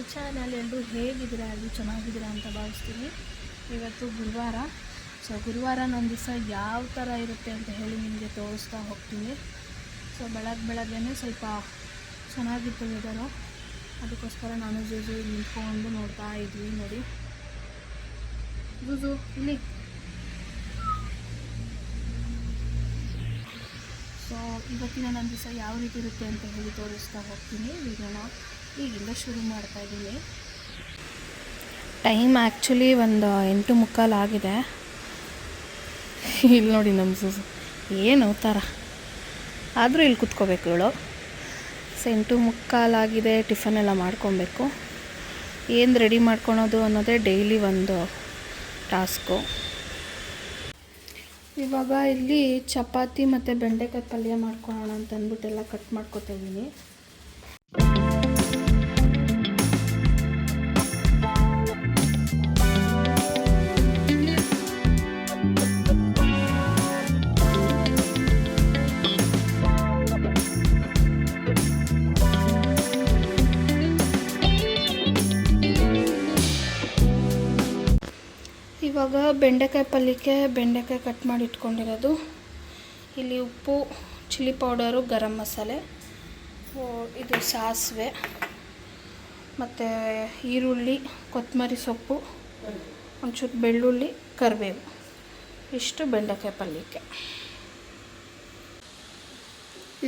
My channel ಎಲ್ಲರೂ ಹೇಗಿದ್ದೀರಾ? ಎಲ್ಲರೂ ಚೆನ್ನಾಗಿದ್ದೀರಾ ಅಂತ ಭಾವಿಸ್ತೀನಿ. ಇವತ್ತು ಗುರುವಾರ. ಸೊ ಗುರುವಾರ ನನ್ನ ದಿವಸ ಯಾವ ಥರ ಇರುತ್ತೆ ಅಂತ ಹೇಳಿ ನಿಮಗೆ ತೋರಿಸ್ತಾ ಹೋಗ್ತೀನಿ. ಸೊ ಬೆಳಗ್ಗೆ ಬೆಳಗ್ಗೆ ಸ್ವಲ್ಪ ಚೆನ್ನಾಗಿತ್ತು ವೆದರು ಅದಕ್ಕೋಸ್ಕರ ನಾನು ಜೂಜು ನಿಂತ್ಕೊಂಡು ನೋಡ್ತಾ ಇದ್ವಿ ನೋಡಿ. ಜೂಜು, ಇಲ್ಲಿ. ಸೊ ಇವತ್ತಿನ ನನ್ನ ದಿವಸ ಯಾವ ರೀತಿ ಇರುತ್ತೆ ಅಂತ ಹೇಳಿ ತೋರಿಸ್ತಾ ಹೋಗ್ತೀನಿ. ವಿಡಿಯೋನ ಈಗಿಂದ ಶುರು ಮಾಡ್ತಾ ಇದ್ದೀನಿ. ಟೈಮ್ ಆ್ಯಕ್ಚುಲಿ ಒಂದು ಎಂಟು ಮುಕ್ಕಾಲು ಆಗಿದೆ. ಇಲ್ಲಿ ನೋಡಿ ನಮ್ಮ ಸೂಸು. ಏನು ಥರ ಆದರೂ ಇಲ್ಲಿ ಕುತ್ಕೋಬೇಕು ಇವಳು. ಸೊ, ಎಂಟು ಮುಕ್ಕಾಲಾಗಿದೆ ಟಿಫನ್ ಎಲ್ಲ ಮಾಡ್ಕೊಬೇಕು. ಏನು ರೆಡಿ ಮಾಡ್ಕೊಳೋದು ಅನ್ನೋದೇ ಡೈಲಿ ಒಂದು ಟಾಸ್ಕು. ಇವಾಗ ಇಲ್ಲಿ ಚಪಾತಿ ಮತ್ತು ಬೆಂಡೆಕಾಯಿ ಪಲ್ಯ ಮಾಡ್ಕೊಳೋಣ ಅಂತ ಅಂದ್ಬಿಟ್ಟು ಎಲ್ಲ ಕಟ್ ಮಾಡ್ಕೊತಾ ಇದ್ದೀನಿ. ಇವಾಗ ಬೆಂಡೆಕಾಯಿ ಪಲ್ಯಕ್ಕೆ ಬೆಂಡೆಕಾಯಿ ಕಟ್ ಮಾಡಿ ಇಟ್ಕೊಂಡಿರೋದು. ಇಲ್ಲಿ ಉಪ್ಪು, ಚಿಲ್ಲಿ ಪೌಡರು, ಗರಂ ಮಸಾಲೆ ಇದು ಸಾಸಿವೆ, ಮತ್ತು ಈರುಳ್ಳಿ ಕೊತ್ತಂಬರಿ ಸೊಪ್ಪು, ಒಂಚೂರು ಬೆಳ್ಳುಳ್ಳಿ, ಕರಿಬೇವು. ಇಷ್ಟು ಬೆಂಡೆಕಾಯಿ ಪಲ್ಯಕ್ಕೆ.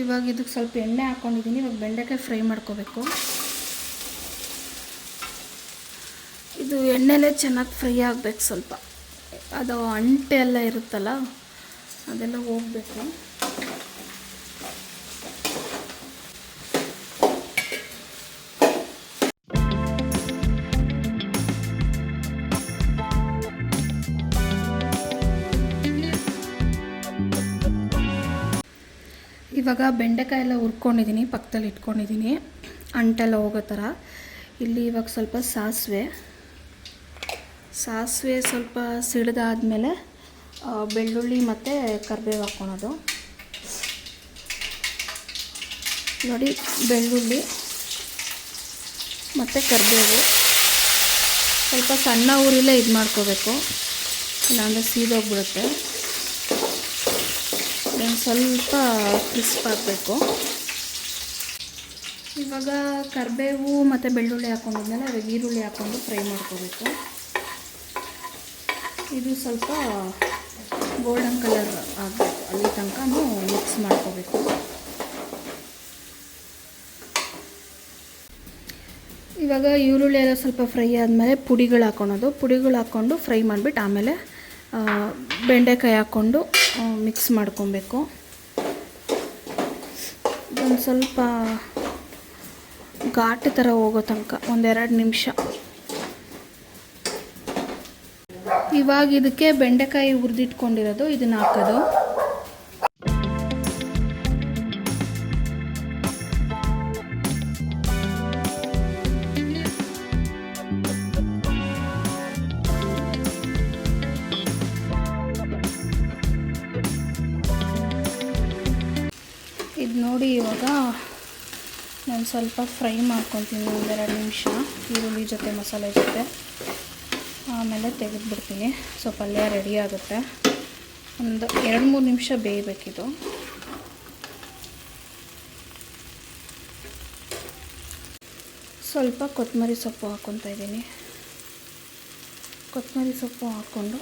ಇವಾಗ ಇದಕ್ಕೆ ಸ್ವಲ್ಪ ಎಣ್ಣೆ ಹಾಕ್ಕೊಂಡಿದ್ದೀನಿ ಇವಾಗ ಬೆಂಡೆಕಾಯಿ ಫ್ರೈ ಮಾಡ್ಕೋಬೇಕು. ಇದು ಎಣ್ಣೆಲೇ ಚೆನ್ನಾಗಿ ಫ್ರೈ ಆಗಬೇಕು ಸ್ವಲ್ಪ. ಅದು ಅಂಟೆ ಎಲ್ಲ ಇರುತ್ತಲ್ಲ, ಅದೆಲ್ಲ ಹೋಗಬೇಕು. ಇವಾಗ ಬೆಂಡೆಕಾಯಿ ಎಲ್ಲ ಹುರ್ಕೊಂಡಿದ್ದೀನಿ ಪಕ್ಕದಲ್ಲಿ ಇಟ್ಕೊಂಡಿದ್ದೀನಿ ಅಂಟೆಲ್ಲ ಹೋಗೋ ಥರ. ಇಲ್ಲಿ ಇವಾಗ ಸ್ವಲ್ಪ ಸಾಸಿವೆ. ಸಾಸಿವೆ ಸ್ವಲ್ಪ ಸಿಡಿದಾದಮೇಲೆ ಬೆಳ್ಳುಳ್ಳಿ ಮತ್ತು ಕರಿಬೇವು ಹಾಕ್ಕೊಳೋದು ನೋಡಿ, ಬೆಳ್ಳುಳ್ಳಿ ಮತ್ತು ಕರಿಬೇವು. ಸ್ವಲ್ಪ ಸಣ್ಣ ಊರಿಲೇ ಇದು ಮಾಡ್ಕೋಬೇಕು. ಇಲ್ಲಾಂದರೆ ಸೀದೋಗ್ಬಿಡುತ್ತೆ. ಒಂದು ಸ್ವಲ್ಪ ಕ್ರಿಸ್ಪ್ ಹಾಕಬೇಕು. ಇವಾಗ ಕರಿಬೇವು ಮತ್ತು ಬೆಳ್ಳುಳ್ಳಿ ಹಾಕೊಂಡಿದ್ಮೇಲೆ ಅವಾಗ ಈರುಳ್ಳಿ ಹಾಕ್ಕೊಂಡು ಫ್ರೈ ಮಾಡ್ಕೋಬೇಕು. ಇದು ಸ್ವಲ್ಪ ಗೋಲ್ಡನ್ ಕಲರ್ ಆಗಬೇಕು. ಅಲ್ಲಿ ತನಕ ಮಿಕ್ಸ್ ಮಾಡ್ಕೋಬೇಕು. ಇವಾಗ ಈರುಳ್ಳಿ ಎಲ್ಲ ಸ್ವಲ್ಪ ಫ್ರೈ ಆದಮೇಲೆ ಪುಡಿಗಳು ಹಾಕ್ಕೊಳೋದು ಪುಡಿಗಳು ಹಾಕ್ಕೊಂಡು ಫ್ರೈ ಮಾಡಿಬಿಟ್ಟು ಆಮೇಲೆ ಬೆಂಡೆಕಾಯಿ ಹಾಕ್ಕೊಂಡು ಮಿಕ್ಸ್ ಮಾಡ್ಕೊಬೇಕು. ಒಂದು ಸ್ವಲ್ಪ ಘಾಟ್ ಥರ ಹೋಗೋ ತನಕ ಒಂದೆರಡು ನಿಮಿಷ. ಇವಾಗ ಇದಕ್ಕೆ ಬೆಂಡೆಕಾಯಿ ಹುರಿದಿಟ್ಕೊಂಡಿರೋದು, ಇದನ್ನ ಹಾಕೋದು. ಇದು ನೋಡಿ ಇವಾಗ ನಾನು ಸ್ವಲ್ಪ ಫ್ರೈ ಮಾಡ್ಕೊತೀನಿ ಒಂದೆರಡು ನಿಮಿಷ, ಈರುಳ್ಳಿ ಜೊತೆ ಮಸಾಲೆ ಜೊತೆ. ಆಮೇಲೆ ತೆಗೆದುಬಿಡ್ತೀನಿ. ಸೊ, ಪಲ್ಯ ರೆಡಿ ಆಗುತ್ತೆ. ಒಂದು ಎರಡು ಮೂರು ನಿಮಿಷ ಬೇಯಬೇಕಿದು. ಸ್ವಲ್ಪ ಕೊತ್ತಂಬರಿ ಸೊಪ್ಪು ಹಾಕ್ಕೊತಾ ಇದ್ದೀನಿ. ಕೊತ್ತಂಬರಿ ಸೊಪ್ಪು ಹಾಕ್ಕೊಂಡು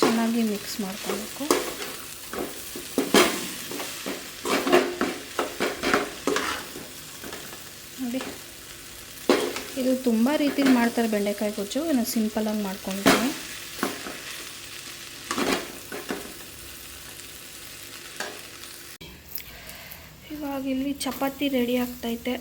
ಚೆನ್ನಾಗಿ ಮಿಕ್ಸ್ ಮಾಡ್ಕೊಬೇಕು ನೋಡಿ ಇದು ತುಂಬ ರೀತಿಲಿ ಮಾಡ್ತಾರೆ ಬೆಂಡೆಕಾಯಿ ಗೊಜ್ಜು. ನಾನು ಸಿಂಪಲಾಗಿ ಮಾಡ್ಕೊಂಡಿದ್ದೀನಿ. ಇವಾಗ ಇಲ್ಲಿ ಚಪಾತಿ ರೆಡಿ ಆಗ್ತೈತೆ.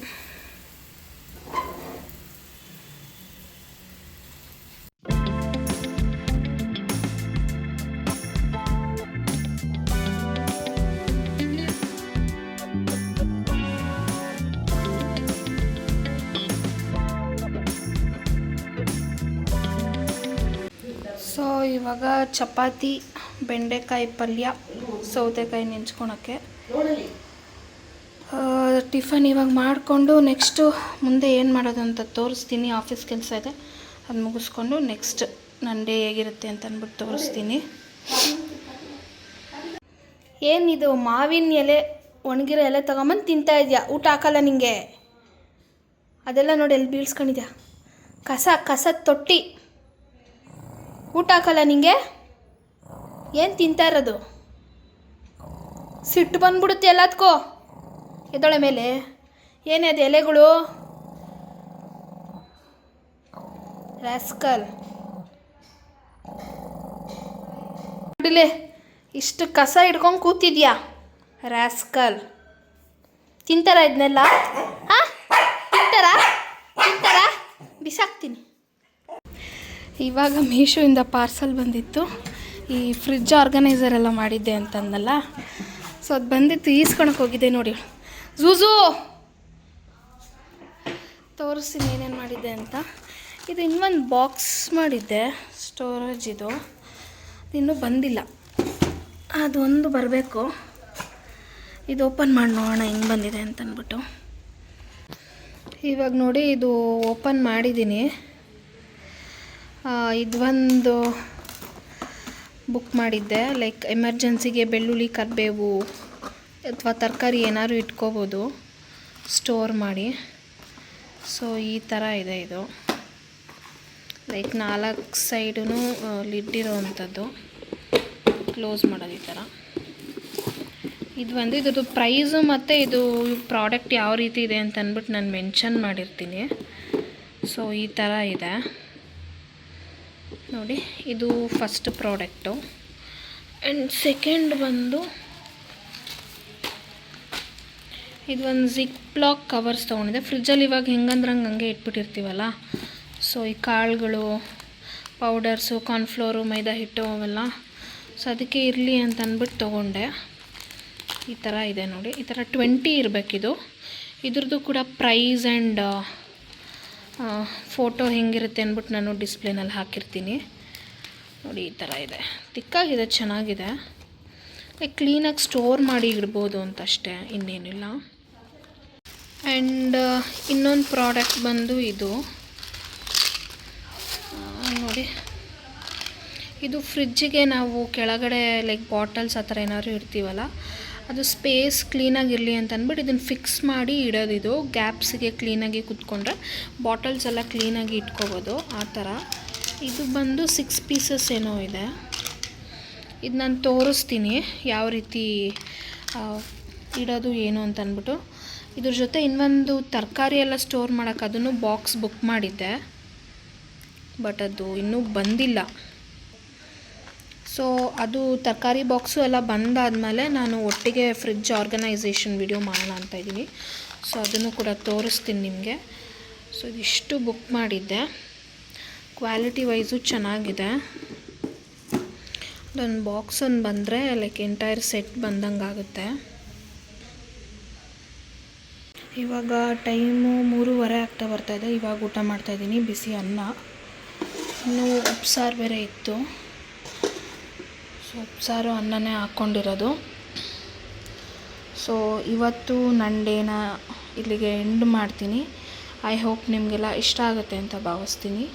ಇವಾಗ ಚಪಾತಿ, ಬೆಂಡೆಕಾಯಿ ಪಲ್ಯ, ಸೌತೆಕಾಯಿ ನೆಂಚ್ಕೊಳಕ್ಕೆ. ಟಿಫನ್ ಇವಾಗ ಮಾಡಿಕೊಂಡು ನೆಕ್ಸ್ಟು ಮುಂದೆ ಏನು ಮಾಡೋದು ಅಂತ ತೋರಿಸ್ತೀನಿ. ಆಫೀಸ್ ಕೆಲಸ ಇದೆ. ಅದು ಮುಗಿಸ್ಕೊಂಡು ನೆಕ್ಸ್ಟ್ ನನ್ನ ಡೇ ಹೇಗಿರುತ್ತೆ ಅಂತ ಅಂದ್ಬಿಟ್ಟು ತೋರಿಸ್ತೀನಿ. ಏನಿದು ಮಾವಿನ ಎಲೆ, ಒಣಗಿರೋ ಎಲೆ ತೊಗೊಂಬಂದು ತಿಂತಾ ಇದೆಯಾ? ಊಟ ಹಾಕಲ್ಲ ನಿಂಗೆ? ಅದೆಲ್ಲ ನೋಡಿ ಎಲ್ಲಿ ಬೀಳ್ಸ್ಕೊಂಡಿದ್ಯಾ? ಕಸ, ಕಸದ ತೊಟ್ಟಿ. ಊಟ ಹಾಕಲ್ಲ ನಿಂಗೆ? ಏನು ತಿಂತಾ ಇರೋದು? ಸಿಟ್ಟು ಬಂದ್ಬಿಡುತ್ತೆ ಎಲ್ಲದಕ್ಕೂ ಎದೊಳೆ ಮೇಲೆ. ಏನೇ ಅದು ಎಲೆಗಳು? ರಾಸ್ಕಲ್. ಬಿಡಲೆ ಇಷ್ಟು ಕಸ ಹಿಡ್ಕೊಂಡು ಕೂತಿದ್ಯಾ? ರಾಸ್ಕಲ್. ತಿಂತಾರ ಇದನ್ನೆಲ್ಲ ಹಾಂ ತಿಂತಾರ ತಿಂತಾರ ಬಿಸಾಕ್ತೀನಿ ಇವಾಗ ಮೀಶೋಯಿಂದ ಪಾರ್ಸಲ್ ಬಂದಿತ್ತು. ಈ ಫ್ರಿಜ್ ಆರ್ಗನೈಸರ್ ಎಲ್ಲ ಮಾಡಿದ್ದೆ ಅಂತಂದಲ್ಲ. ಸೊ ಅದು ಬಂದಿತ್ತು ಈಸ್ಕೊಳಕ್ಕೆ ಹೋಗಿದ್ದೆ ನೋಡಿ. ಝೂಝು! ತೋರಿಸ್ತೀನಿ ಏನೇನು ಮಾಡಿದ್ದೆ ಅಂತ. ಇದು ಇನ್ನೊಂದು ಬಾಕ್ಸ್ ಮಾಡಿದ್ದೆ ಸ್ಟೋರೇಜ್ ಇದು. ಇನ್ನೂ ಬಂದಿಲ್ಲ. ಅದೊಂದು ಬರಬೇಕು. ಇದು ಓಪನ್ ಮಾಡಿ ನೋಡೋಣ, ಹೆಂಗೆ ಬಂದಿದೆ ಅಂತ ಅಂದ್ಬಿಟ್ಟು ಇವಾಗ ನೋಡಿ, ಇದು ಓಪನ್ ಮಾಡಿದ್ದೀನಿ. ಇದೊಂದು ಬುಕ್ ಮಾಡಿದ್ದೆ ಲೈಕ್ ಎಮರ್ಜೆನ್ಸಿಗೆ ಬೆಳ್ಳುಳ್ಳಿ ಕರಿಬೇವು ಅಥವಾ ತರಕಾರಿ ಏನಾದ್ರು ಇಟ್ಕೋಬೋದು ಸ್ಟೋರ್ ಮಾಡಿ. ಸೊ ಈ ಥರ ಇದೆ ಇದು. ಲೈಕ್ ನಾಲ್ಕು ಸೈಡೂ ಲಿಡ್ ಅಂಥದ್ದು ಕ್ಲೋಸ್ ಮಾಡೋದು ಈ ಥರ ಇದು ಒಂದು ಇದ್ರದ್ದು ಪ್ರೈಸು ಮತ್ತು ಇದು ಪ್ರಾಡಕ್ಟ್ ಯಾವ ರೀತಿ ಇದೆ ಅಂತ ಅಂದ್ಬಿಟ್ಟು ನಾನು ಮೆನ್ಷನ್ ಮಾಡಿರ್ತೀನಿ. ಸೊ ಈ ಥರ ಇದೆ. ನೋಡಿ, ಇದು ಫಸ್ಟ್ ಪ್ರಾಡಕ್ಟು ಆ್ಯಂಡ್ ಸೆಕೆಂಡ್ ಬಂದು, ಇದು ಒಂದು ಜಿಕ್ ಬ್ಲಾಕ್ ಕವರ್ಸ್ ತೊಗೊಂಡಿದೆ ಫ್ರಿಜ್ಜಲ್ಲಿ ಇವಾಗ ಹೆಂಗಂದ್ರೆ ಹಂಗೆ ಇಟ್ಬಿಟ್ಟಿರ್ತೀವಲ್ಲ? ಸೊ ಈ ಕಾಳುಗಳು ಪೌಡರ್ಸು ಕಾರ್ನ್ಫ್ಲೋರು ಮೈದಾ ಹಿಟ್ಟು ಅವೆಲ್ಲ. ಸೊ ಅದಕ್ಕೆ ಇರಲಿ ಅಂತ ಅಂದ್ಬಿಟ್ಟು ತೊಗೊಂಡೆ. ಈ ಥರ ಇದೆ ನೋಡಿ. ಈ ಥರ ಟ್ವೆಂಟಿ ಇರಬೇಕಿದು. ಇದ್ರದ್ದು ಕೂಡ ಪ್ರೈಸ್ ಆ್ಯಂಡ್ ಫೋಟೋ ಹೆಂಗಿರುತ್ತೆ ಅಂದ್ಬಿಟ್ಟು ನಾನು ಡಿಸ್ಪ್ಲೇನಲ್ಲಿ ಹಾಕಿರ್ತೀನಿ. ನೋಡಿ, ಈ ಥರ ಇದೆ. ತಿಕ್ಕಾಗಿದೆ ಚೆನ್ನಾಗಿದೆ. ಲೈಕ್ ಕ್ಲೀನಾಗಿ ಸ್ಟೋರ್ ಮಾಡಿ ಇಡ್ಬೋದು ಅಂತ ಅಷ್ಟೇ, ಇನ್ನೇನಿಲ್ಲ. ಆ್ಯಂಡ್ ಇನ್ನೊಂದು ಪ್ರಾಡಕ್ಟ್ ಬಂದು ಇದು. ನೋಡಿ. ಇದು ಫ್ರಿಜ್ಜಿಗೆ ನಾವು ಕೆಳಗಡೆ ಲೈಕ್ ಬಾಟಲ್ಸ್ ಆ ಥರ ಏನಾದ್ರು ಇಡ್ತೀವಲ್ಲ ಅದು ಸ್ಪೇಸ್ ಕ್ಲೀನಾಗಿರಲಿ ಅಂತ ಅಂದ್ಬಿಟ್ಟು ಇದನ್ನು ಫಿಕ್ಸ್ ಮಾಡಿ ಇಡೋದು ಇದು. ಗ್ಯಾಪ್ಸಿಗೆ ಕ್ಲೀನಾಗಿ ಕುತ್ಕೊಂಡ್ರೆ ಬಾಟಲ್ಸ್ ಎಲ್ಲ ಕ್ಲೀನಾಗಿ ಇಟ್ಕೋಬೋದು. ಆ ಥರ. ಇದು ಬಂದು ಸಿಕ್ಸ್ ಪೀಸಸ್ ಏನೋ ಇದೆ. ಇದು ನಾನು ತೋರಿಸ್ತೀನಿ ಯಾವ ರೀತಿ ಇಡೋದು ಏನು ಅಂತ ಅಂದ್ಬಿಟ್ಟು. ಇದ್ರ ಜೊತೆ ಇನ್ನೊಂದು ತರಕಾರಿ ಎಲ್ಲ ಸ್ಟೋರ್ ಮಾಡೋಕ್ಕೆ ಅದನ್ನು ಬಾಕ್ಸ್ ಬುಕ್ ಮಾಡಿದ್ದೆ. ಬಟ್ ಅದು ಇನ್ನೂ ಬಂದಿಲ್ಲ. ಸೊ ಅದು ತರಕಾರಿ ಬಾಕ್ಸು ಎಲ್ಲ ಬಂದಾದಮೇಲೆ ನಾನು ಒಟ್ಟಿಗೆ ಫ್ರಿಡ್ಜ್ ಆರ್ಗನೈಸೇಷನ್ ವಿಡಿಯೋ ಮಾಡೋಣ ಅಂತ ಇದ್ದೀನಿ. ಸೊ ಅದನ್ನು ಕೂಡ ತೋರಿಸ್ತೀನಿ ನಿಮಗೆ. ಸೊ ಇದಿಷ್ಟು ಬುಕ್ ಮಾಡಿದ್ದೆ. ಕ್ವಾಲಿಟಿ ವೈಸು ಚೆನ್ನಾಗಿದೆ. ಅದೊಂದು ಬಾಕ್ಸ್ ಒಂದು ಬಂದರೆ ಲೈಕ್ ಎಂಟೈರ್ ಸೆಟ್ ಬಂದಂಗೆ ಆಗುತ್ತೆ. ಇವಾಗ ಟೈಮು ಮೂರುವರೆ ಆಗ್ತಾ ಬರ್ತಾಯಿದೆ ಇವಾಗ ಊಟ ಮಾಡ್ತಾಯಿದ್ದೀನಿ ಬಿಸಿ ಅನ್ನ. ಇನ್ನೂ ಉಪ್ಸಾರು ಬೇರೆ ಇತ್ತು. ಸೊ ಉಪ್ಸಾರು ಅನ್ನನೇ ಹಾಕ್ಕೊಂಡಿರೋದು. ಸೊ ಇವತ್ತು ನನ್ನ ಇಲ್ಲಿಗೆ ಎಂಡ್ ಮಾಡ್ತೀನಿ. ಐ ಹೋಪ್ ನಿಮಗೆಲ್ಲ ಇಷ್ಟ ಆಗುತ್ತೆ ಅಂತ ಭಾವಿಸ್ತೀನಿ.